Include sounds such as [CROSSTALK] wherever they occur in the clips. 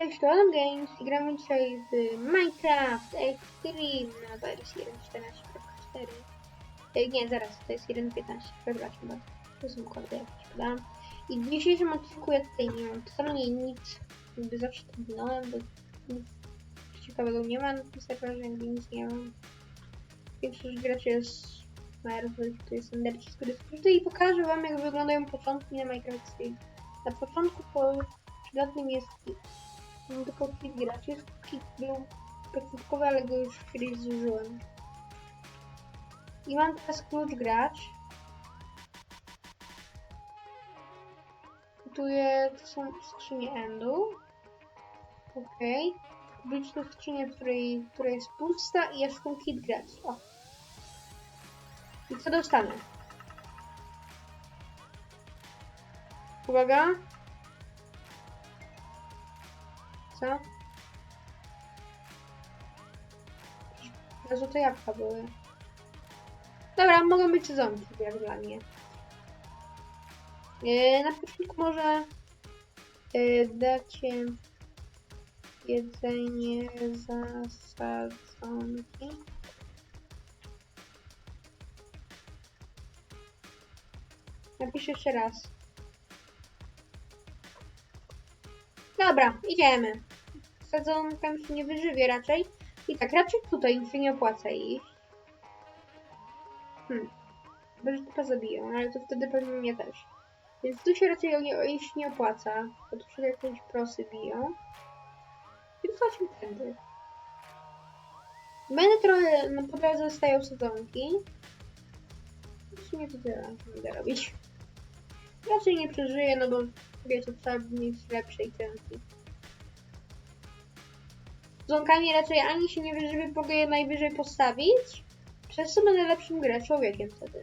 Cześć, to Alan Games i gramy dzisiaj w Minecraft Extreme na wersji 1.14.4 Ej, Nie, zaraz, to jest 1.15, przepraszam bardzo. To są kody jakieś, prawda? I w dzisiejszym odcinku ja tutaj nie mam totalnie nic, jakby zawsze to minąłem, bo nic ciekawego nie ma na tym serwerze, jakby nic nie mam. Większość graczy jest Marvel, to jest Enderci, który skróty i pokażę wam jak wyglądają początki na Minecraft Extreme. Na początku po przydatnym jest. Mam tylko kit graczy. Kit był początkowy, ale go już kiedyś zużyłem. I mam teraz klucz gracz. Tu jest, są skrzynie endu. Okej. Publiczną skrzynię, w której, która jest pusta i jest tu kit gracz. O. I co dostanę? Uwaga. Co? Jezu, to jabłka były. Dobra, mogą być sezonki, jak dla mnie. E, na początku może e, dacie jedzenie zasadzonki. Napiszę jeszcze raz. Dobra, idziemy. Sadzonka się nie wyżywie raczej. I tak, raczej tutaj się nie opłaca iść. Hmm. Chyba, że typa zabiją, ale to wtedy pewnie mnie też. Więc tu się raczej nie, iść nie opłaca. Bo tu przed jakieś prosy biją. Więc chodźmy tędy. Będę trochę, no po drodze zostają sadzonki. W sumie to tyle, będę robić. Raczej nie przeżyję, no bo wiecie, trzeba mieć lepszej tenki. Dzwonkami raczej ani się nie wyżywię, mogę je najwyżej postawić. Przez co będę lepszym grę człowiekiem wtedy.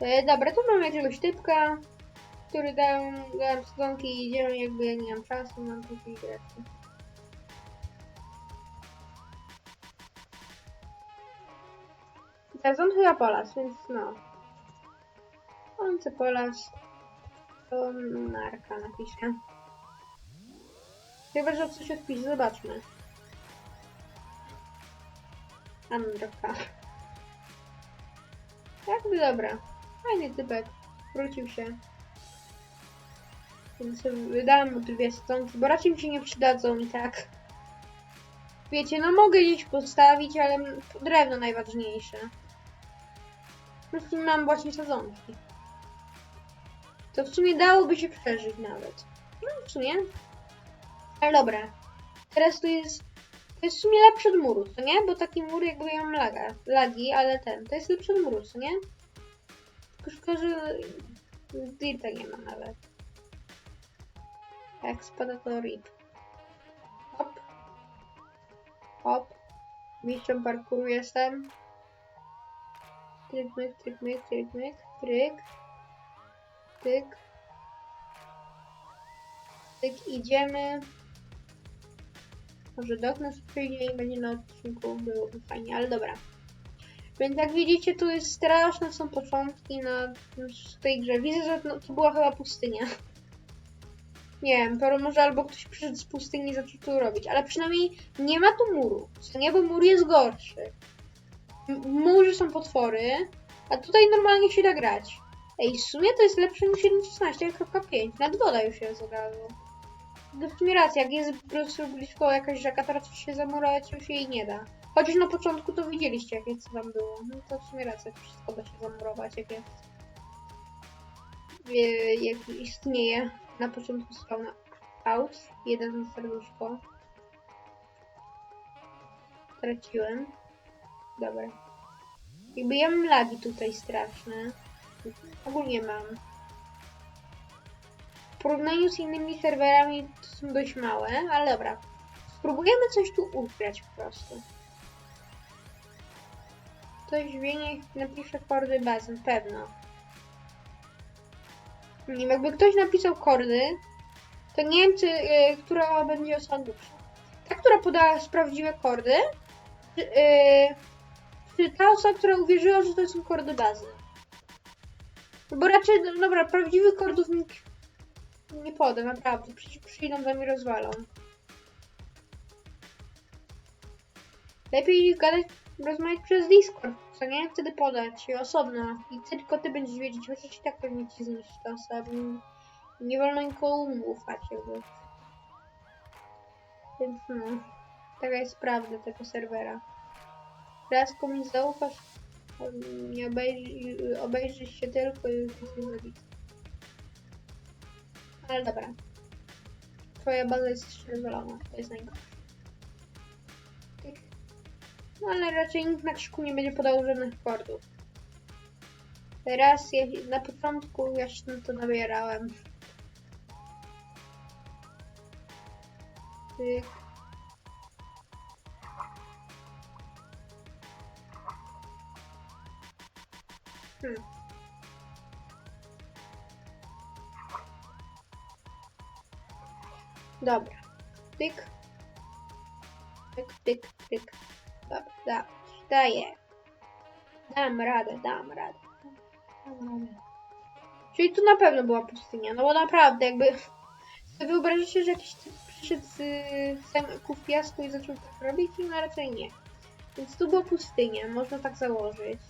E, dobra, tu mam jakiegoś typka, który dał, dałem sadzonki i idziemy jakby ja nie mam czasu, mam tutaj graczy. Teraz on chyba polas, więc no. On chce polas. To narka napiszę. Chyba, że coś odpisze, zobaczmy. Androka. Jakby dobra. Fajny typek. Wrócił się. Więc wydałem mu dwie stonki, bo raczej mi się nie przydadzą i tak. Wiecie, no mogę gdzieś postawić, ale drewno najważniejsze. No w mam właśnie sadzonki. To w sumie dałoby się przeżyć nawet. No w sumie. Ale dobra. Teraz tu jest... To jest w sumie lepszy od muru, co nie? Bo taki mur jakby ja mam laga, lagi, ale ten, to jest lepszy od muru, co nie? Tylko szkoda, że dirta nie ma nawet. Jak spada to rip. Hop. Hop. Mistrzem parkouru jestem. Tryk, myk, tryk, myk, tryk, myk, tryk. Tyk. Tyk, idziemy. Może do nas przyjdzie i będzie na odcinku, byłoby fajnie, ale dobra. Więc jak widzicie, tu jest straszne są początki na tej grze. Widzę, że no, to była chyba pustynia. Nie wiem, to może albo ktoś przyszedł z pustyni i zaczął tu robić, ale przynajmniej nie ma tu muru. Co nie, bo mur jest gorszy. M- W murze są potwory, a tutaj normalnie się da grać. Ej, w sumie to jest lepsze niż 1.16.5. Nad woda już jest od. No w sumie racja, jak jest po prostu blisko jakaś rzeka, teraz się zamurować już jej nie da. Chociaż na początku to widzieliście, jakie co tam było. No to w sumie racja, wszystko da się zamurować, jak jest. Wie- Jak istnieje na początku spawna out. Jeden serduszko. Straciłem. Dobra. Jakby ja mam lagi tutaj straszne. Ogólnie mam. W porównaniu z innymi serwerami to są dość małe, ale dobra. Spróbujemy coś tu ugrać po prostu. Ktoś wie, niech napisze kordy bazy, pewno. Nie wiem, jakby ktoś napisał kordy, to nie wiem, czy, y, która będzie osoba dłuższa. Ta, która podała prawdziwe kordy, yy, ta osoba, która uwierzyła, że to są kordy bazy? No Bo raczej, no dobra, prawdziwych kordów nikt nie poda, naprawdę. Przecież przyjdą do mnie rozwalą. Lepiej gadać, rozmawiać przez Discord, co nie? Wtedy podać się osobno. I tylko ty będziesz wiedzieć, chociaż i tak pewnie ci zniszczy ta osoba. Nie wolno nikomu ufać jakby. Więc no, taka jest prawda tego serwera. Raz komuś zaufasz, nie obejrzy, obejrzysz się tylko i już jesteś zabity. Ale dobra. Twoja baza jest jeszcze rozwalona, to jest najgorsze. Tyk. No ale raczej nikt na krzyku nie będzie podał żadnych kordów. Teraz ja, na początku ja się na to nabierałem. Tyk. Hmm. Dobra. Tyk. Tyk, tyk, tyk. Dobra, da, daję. Dam radę, dam radę. Dam. Czyli tu na pewno była pustynia, no bo naprawdę jakby... [LAUGHS] Sobie wyobrażacie, że jakiś przyszedł z zamków piasku i zaczął tak robić? No raczej nie. Więc tu była pustynia, można tak założyć.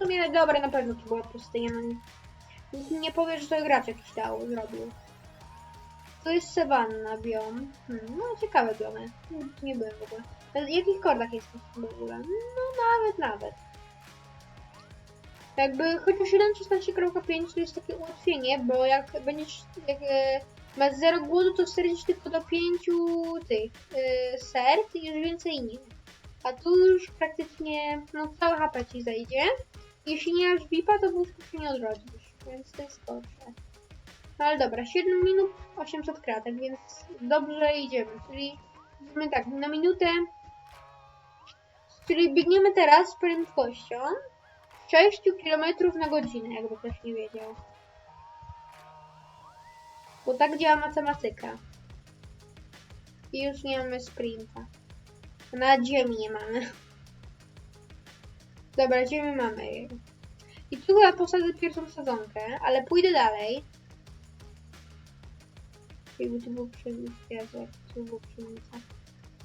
W sumie dobra, na pewno tu była pustynia. No, nikt nie powie, że to gracz jakiś dał, zrobił. To jest savanna biom. Hmm, no ciekawe biomy. Nie byłem w ogóle. Na jakich kordach jesteś w ogóle? No nawet, nawet. Jakby chociaż 1.16.5 to jest takie ułatwienie, bo jak będziesz, jak e, masz 0 głodu, to wsadzisz tylko do 5 tych e, serc i już więcej nie. A tu już praktycznie, no całe HP ci zejdzie. Jeśli nie masz VIPa, to wózku się nie odrodzisz, więc to jest gorsze. No ale dobra, 7 minut 800 kratek, więc dobrze idziemy. Czyli idziemy tak, na minutę. Czyli biegniemy teraz z prędkością 6 km na godzinę, jakby ktoś nie wiedział. Bo tak działa matematyka. I już nie mamy sprinta. Na ziemi nie mamy. Dobra, ziemię mamy. I tu chyba posadzę pierwszą sadzonkę, ale pójdę dalej. Jakby tu był pszenica, tu był pszenica.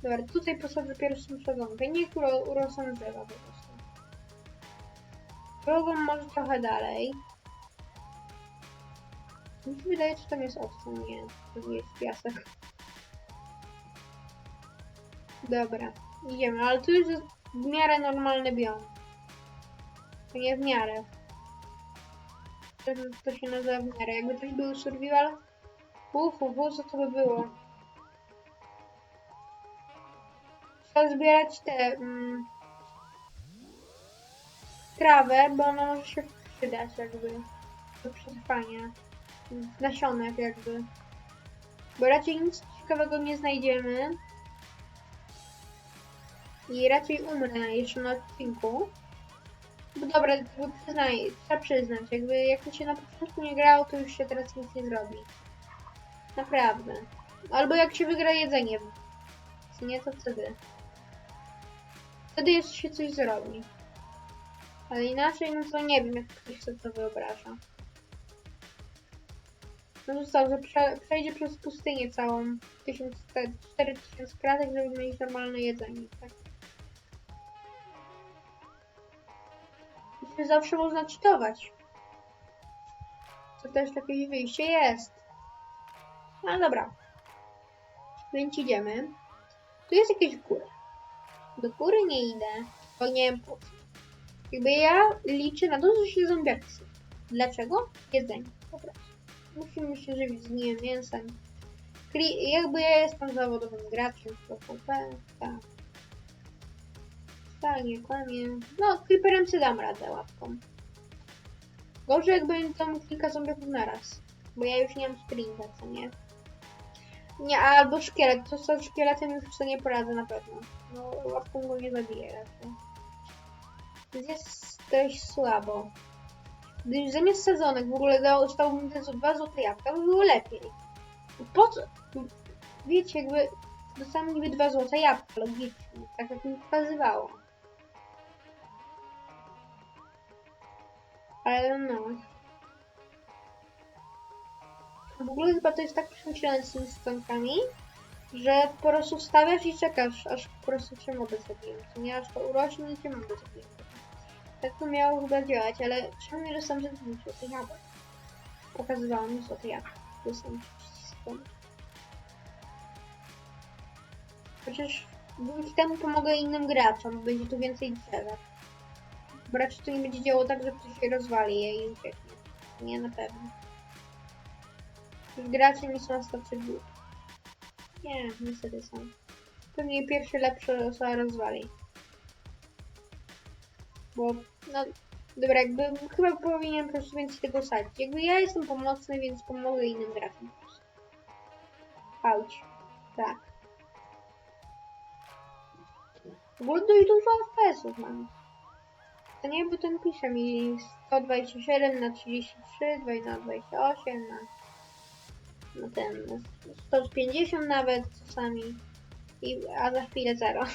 Dobra, tutaj posadzę pierwszą sadzonkę. Niech uro, urosną drzewa po prostu. Drogą może trochę dalej. Mi się wydaje, że tam jest owca. Nie, to nie jest piasek. Dobra, idziemy, ale tu już jest w miarę normalny biom. Nie w miarę. To, się nazywa w miarę. Jakby coś był survival, Uf, uf, co to by było? Trzeba zbierać te mm, trawę, bo ona może się przydać jakby do przetrwania. Nasionek jakby. Bo raczej nic ciekawego nie znajdziemy. I raczej umrę jeszcze na odcinku. Bo dobra, to przyznaj, trzeba przyznać, jakby jak to się na początku nie grało, to już się teraz nic nie zrobi. Naprawdę. Albo jak się wygra jedzeniem. Co nie, to wtedy. Wtedy jeszcze się coś zrobi. Ale inaczej, no to nie wiem, jak ktoś sobie to wyobraża. No został, że prze, przejdzie przez pustynię całą 1000, 4000 kratek, żeby mieć normalne jedzenie, tak? I zawsze można czytować. To też takie wyjście jest. No dobra. Więc idziemy. Tu jest jakieś góra. Do góry nie idę, bo nie wiem po co. Jakby ja liczę na to, że się zombiaki sypią. Dlaczego? Jedzenie. Po prostu. Musimy się żywić z nim mięsem. Kli jakby ja jestem zawodowym graczem w PvP, tak. Nie kłamie. No, creeperem sobie dam radę łapką. Gorzej jak tam kilka zombiaków naraz. Bo ja już nie mam sprinta, co nie? Nie, albo szkielet. To z szkieletem już sobie nie poradzę na pewno. No, łapką go nie zabiję raczej. Jest dość słabo. Gdybyś zamiast sezonek w ogóle dostałbym te dwa złote jabłka, by było lepiej. Po co? Wiecie, jakby dostałam niby dwa złote jabłka, logicznie, tak jak mi pokazywało. Ale no. W ogóle chyba to jest tak przemyślane z tymi skonkami, że po prostu stawiasz i czekasz, aż po prostu cię moby zabiją. To nie aż to urośnie i cię moby zabiją. Tak to miało chyba działać, ale czemu nie dostałam żadnych złotych jabłek? Pokazywało mi złote jabłka. Dostałam przyciskiem. Chociaż dzięki temu pomogę innym graczom, będzie tu więcej drzewek. Bo raczej to nie będzie działo tak, że ktoś się rozwali i ucieknie. Nie, na pewno. Gracze nie są głupi. Nie, niestety są. Pewnie pierwszy lepszy osoba rozwali. Bo, no, dobra, jakby chyba powinienem po prostu więcej tego sadzić. Jakby ja jestem pomocny, więc pomogę innym graczom. Auć. Tak. W ogóle dość dużo FPS-ów mam. Nie, bo ten pisze mi 127 na 33, 2 na 28 na, ten na 150 nawet czasami. I, a za chwilę zero. [LAUGHS]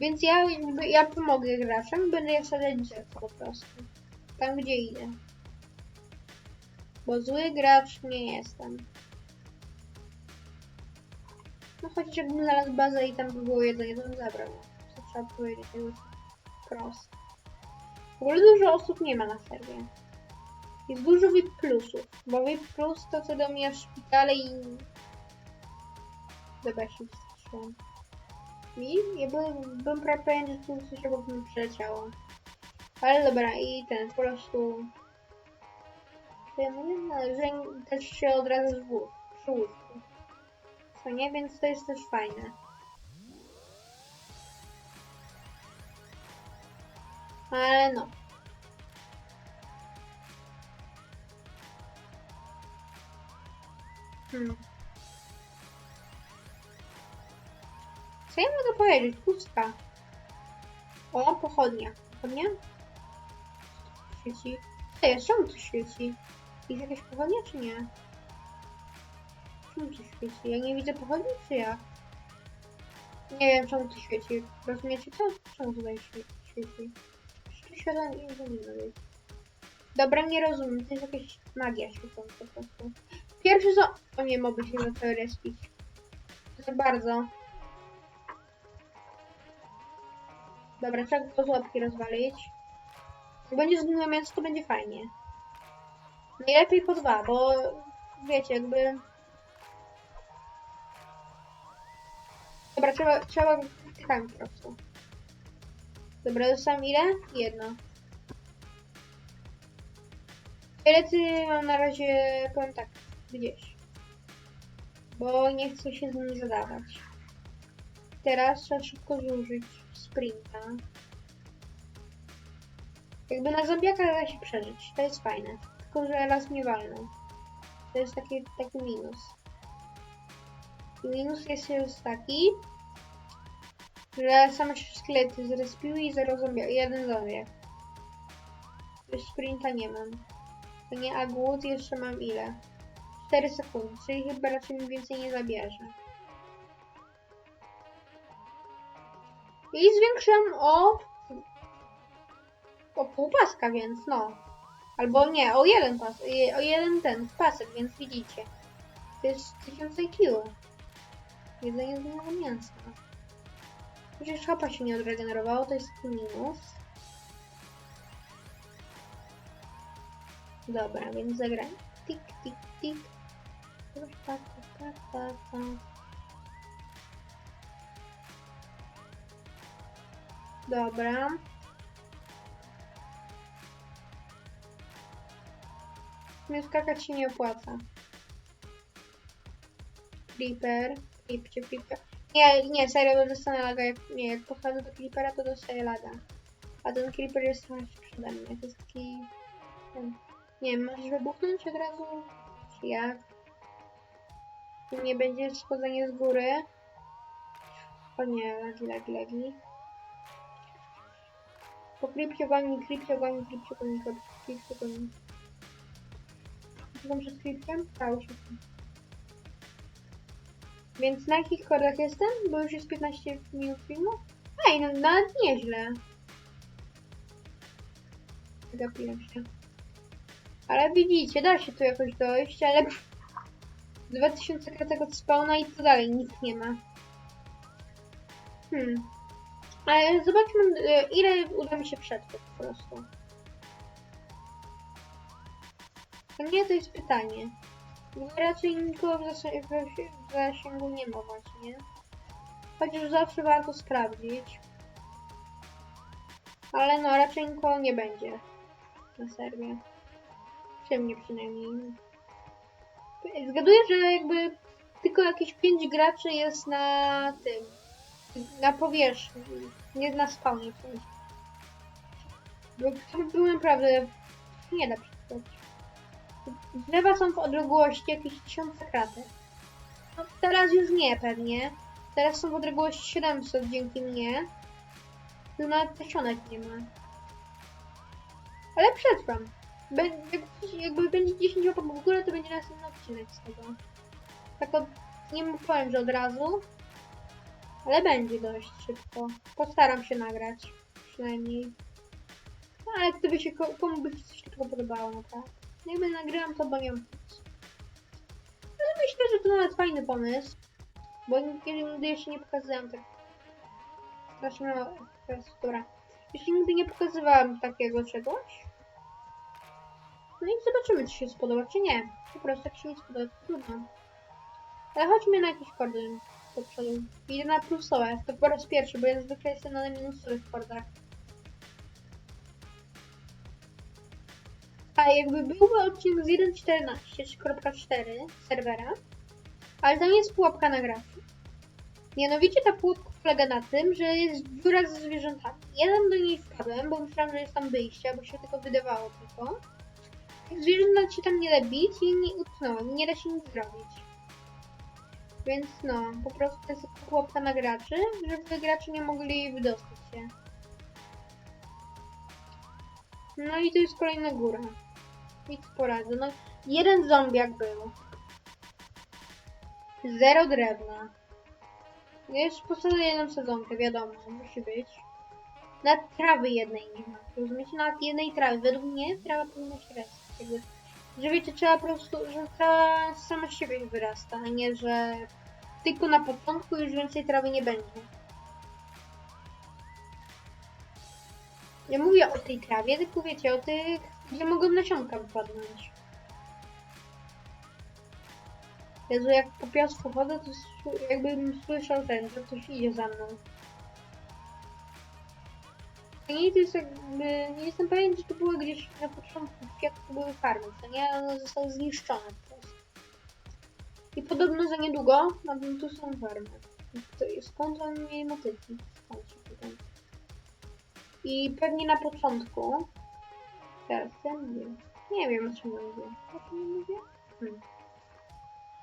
Więc ja, ja pomogę graczom, będę je wsadzać drzewko po prostu. Tam gdzie idę. Bo zły gracz nie jestem. No chociaż jakbym znalazł bazę i tam by było jedzenie, to bym zabrał. Trzeba powiedzieć, to jest proste. W ogóle dużo osób nie ma na serwie. Jest dużo VIP plusów, bo VIP plus to co do mnie szpitale i... Dobra, się wstrzymam. I ja bym, bym prawie pewien, że tu coś obok mnie przeleciało. Ale dobra, i ten po prostu... Ja mówię, no, że też się od razu przy łóżku. Co nie, więc to jest też fajne. Ale no. Hmm. Co ja mogę powiedzieć? Pustka. O, pochodnia. Pochodnia? Świeci. Jest? Czemu to świeci? Jest jakaś pochodnia, czy nie? Czemu to świeci? Ja nie widzę pochodni, czy ja? Nie wiem, czemu to świeci. Rozumiecie co? Czemu tutaj świe- świeci? Światła nie być. Dobra, nie rozumiem. To jest jakaś magia świecąca po prostu. Pierwszy co... O nie, mogę się zaczęły respić. Za bardzo. Dobra, trzeba go z łapki rozwalić. Będzie zgniłe mięso, to będzie fajnie. Najlepiej po dwa, bo wiecie, jakby... Dobra, trzeba, trzeba wtykać po prostu. Dobra, dostałem ile? Jedno. Szkielety mam na razie, tak, gdzieś. Bo nie chcę się z nimi zadawać. Teraz trzeba szybko zużyć sprinta. Jakby na zombiaka da się przeżyć, to jest fajne. Tylko, że raz mnie walną. To jest taki, taki minus. I minus jest, jest taki, że same się szkielety zrespiły i zero zombie, jeden zombiak. Już sprinta nie mam. To nie, a głód jeszcze mam ile? 4 sekundy, czyli chyba raczej mi więcej nie zabierze. I zwiększyłam o... o pół paska, więc no. Albo nie, o jeden pas, o jeden ten pasek, więc widzicie. To jest 1000 IQ. Jedzenie z mięsa. Chociaż chapa się nie odregenerowało, to jest minus. Dobra, więc zagrajmy. Tik, tik, tik. Pa, pa, pa, pa, pa. Dobra. Nie skakać się nie opłaca. Creeper. Creepcie, creeper. Nie, nie, serio, dostanę laga. Jak, nie, jak podchodzę do creepera, to dostaję laga. A ten creeper jest trochę przede mnie. To jest taki... Nie wiem, możesz wybuchnąć od razu? Czy jak? Nie będzie schodzenie z góry. O nie, lagi, lagi, lagi. Po klipcie goni, klipcie goni, klipcie goni, klipcie goni. Co tam przed klipciem? Stał się. Więc na jakich kordach jestem? Bo już jest 15 minut filmu. Ej, no nawet nieźle. Gapiłem się. Ale widzicie, da się tu jakoś dojść, ale [LAUGHS] 2000 kratek od spawna i co dalej? Nic nie ma. Hmm. Ale zobaczmy, e, ile uda mi się przetrwać po prostu. To nie, to jest pytanie. Bo Raczej nikogo w w zasięgu nie ma właśnie. Chociaż zawsze warto sprawdzić. Ale no, raczej nikogo nie będzie. Na serwie. Przy mnie przynajmniej. Zgaduję, że jakby tylko jakieś 5 graczy jest na tym. Na powierzchni. Nie na spawnie w sensie. Bo to by było naprawdę nie da przetrwać. Drzewa są w odległości jakieś tysiące kratek. No teraz już nie pewnie. Teraz są w odległości 700 dzięki mnie. Tu nawet tysiąc nie ma. Ale przetrwam. Be, jak, jakby będzie 10 łapek w górę, to będzie następny odcinek z tego. Tak od, nie powiem, że od razu. Ale będzie dość szybko. Postaram się nagrać. Przynajmniej. No, ale gdyby się ko- komu by się coś takiego podobało, naprawdę. Jakby nagrywam to, bo nie mam że to nawet fajny pomysł. Bo nigdy, nigdy jeszcze nie pokazywałem tak. Strasznie mało. Teraz, dobra. Nigdy nie pokazywałam takiego czegoś. No i zobaczymy, czy się spodoba, czy nie. Po prostu, jak się nie spodoba, to trudno. Ale chodźmy na jakieś kordy do przodu. Idę na plusowe, to po raz pierwszy, bo ja zwykle jestem na minusowych kordach. A jakby byłby odcinek z 1.14.4 serwera, ale to nie jest pułapka na grafii. Mianowicie ta pułapka polega na tym, że jest dziura ze zwierzętami. Ja tam do niej wpadłem, bo myślałam, że jest tam wyjście, bo się tylko wydawało tylko. Zwierzęta się tam nie da bić i nie utknąłem, nie da się nic zrobić. Więc no, po prostu to jest pułapka na graczy, żeby gracze nie mogli wydostać się. No i to jest kolejna góra. Nic poradzę. No, jeden zombiak był. Zero drewna. Jeszcze posadzę jedną sadzonkę, wiadomo, musi być. Nawet trawy jednej nie ma. Rozumiecie? Nawet jednej trawy. Według mnie trawa powinna się rosnąć. Jakby, że wiecie, trzeba po prostu, że trawa sama z siebie wyrasta, a nie, że tylko na początku już więcej trawy nie będzie. Nie mówię o tej trawie, tylko wiecie, o tych, gdzie mogą nasionka wypadnąć. Jezu, jak po piasku chodzę, to jakbym słyszał ten, że ktoś idzie za mną. Nie, to jest jakby, nie jestem pewien, czy to było gdzieś na początku w kwiatku były farmy, co nie? One zostały zniszczone po prostu. I podobno za niedługo na tu są farmy. To Skąd on mnie motyki? Skąd się pytam. I pewnie na początku. Teraz ja mówię. Nie wiem o czym mówię. O czym mówię? Hmm.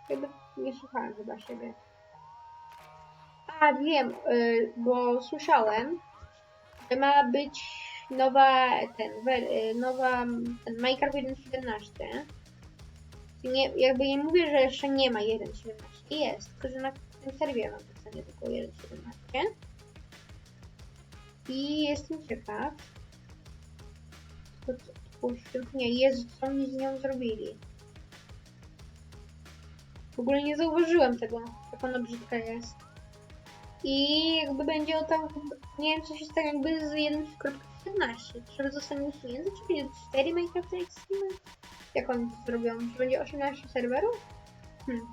Jakby nie słuchałem chyba siebie. A wiem, y, bo słyszałem, że ma być nowa ten, y, nowa ten Minecraft 1.17. I Nie, jakby nie mówię, że jeszcze nie ma 1.17. Jest, tylko że na tym serwie mam pisanie tylko 1.17. I jestem ciekaw. To, to, to, nie, Jezu, co oni z nią zrobili. W ogóle nie zauważyłem tego, jak ona brzydka jest. I jakby będzie o tam, nie wiem co się stanie jakby z 1.14. Czy zostanie usunięty, czy będzie 4 Minecraft Extreme? Jak oni to zrobią? Czy będzie 18 serwerów? Hmm.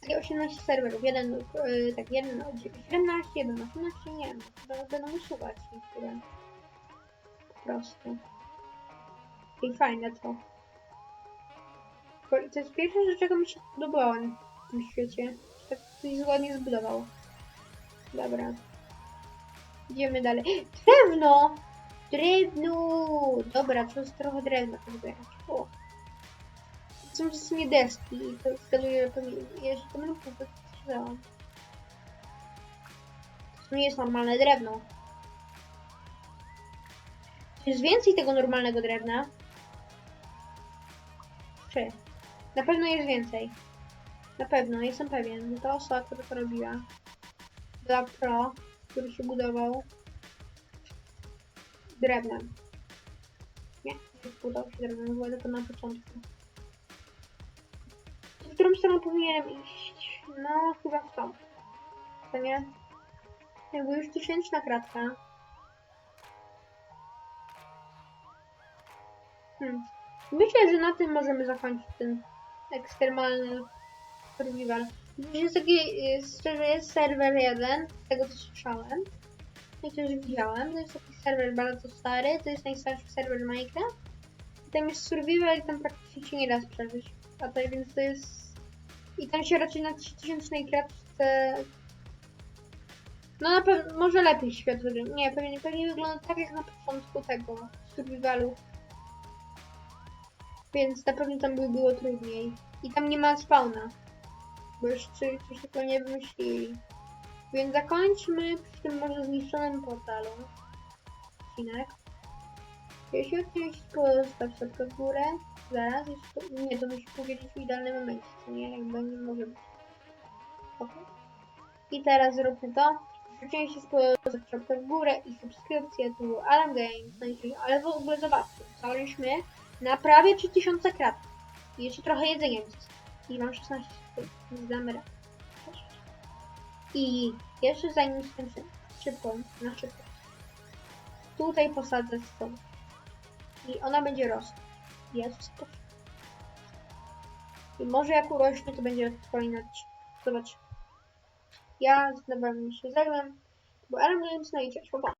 Takie 18 serwerów, jeden, yy, tak, jeden na 17, jeden na 18, nie wiem, będą usuwać niektóre. Po prostu. I fajne to. To jest pierwsza rzecz, czego mi się podobała w tym świecie. Tak coś ładnie zbudował. Dobra. Idziemy dalej. [GASPS] Drewno! Drewno! Dobra, to jest trochę drewna pozbierać. O. To są w sumie deski. To wskazuje, że pewnie jeszcze to mnóstwo to nie jest normalne drewno. Czy jest więcej tego normalnego drewna? Trzy. Na pewno jest więcej. Na pewno, jestem pewien, że ta osoba, która to robiła, była pro, który się budował drewnem. Nie, nie budował się drewnem, była tylko na początku. W którą stronę powinienem iść? No, chyba w tą. To nie? Jakby już tysięczna kratka. Hmm. Myślę, że na tym możemy zakończyć ten ekstremalny survival. Taki, szczerze jest serwer jeden, z tego co słyszałem. I też widziałem. To jest taki serwer bardzo stary, to jest najstarszy serwer Minecraft. I tam jest survival i tam praktycznie się nie da przeżyć. A to więc to jest... I tam się raczej na 3000 kratce... No na pewno, może lepiej świat wygląda. Nie, pewnie, pewnie wygląda tak jak na początku tego survivalu. Więc na pewno tam by było trudniej. I tam nie ma spawna. Bo jeszcze coś takiego nie wymyślili. Więc zakończmy przy tym może zniszczonym portalu. Odcinek. Jeśli odcinek się podobał, zostaw w górę. Zaraz, jeszcze... Nie, to musi powiedzieć w idealnym momencie, co nie? Jakby nie może być. Okay. I teraz zróbmy to. Odcinek się spodobał, zostaw łapkę w górę i subskrypcję. Był Alan Games. No i- Ale w ogóle zobaczcie, na prawie 3000 krat. I jeszcze trochę jedzenia zostało. I mam 16 sekund, więc damy radę. I jeszcze zanim skończę, szybko, na szybko. Tutaj posadzę stąd. I ona będzie rosła. Jest. I może jak urośnie, to będzie kolejny odcinek. Zobacz. Ja znowu się zajmę, bo Alan Games, pa.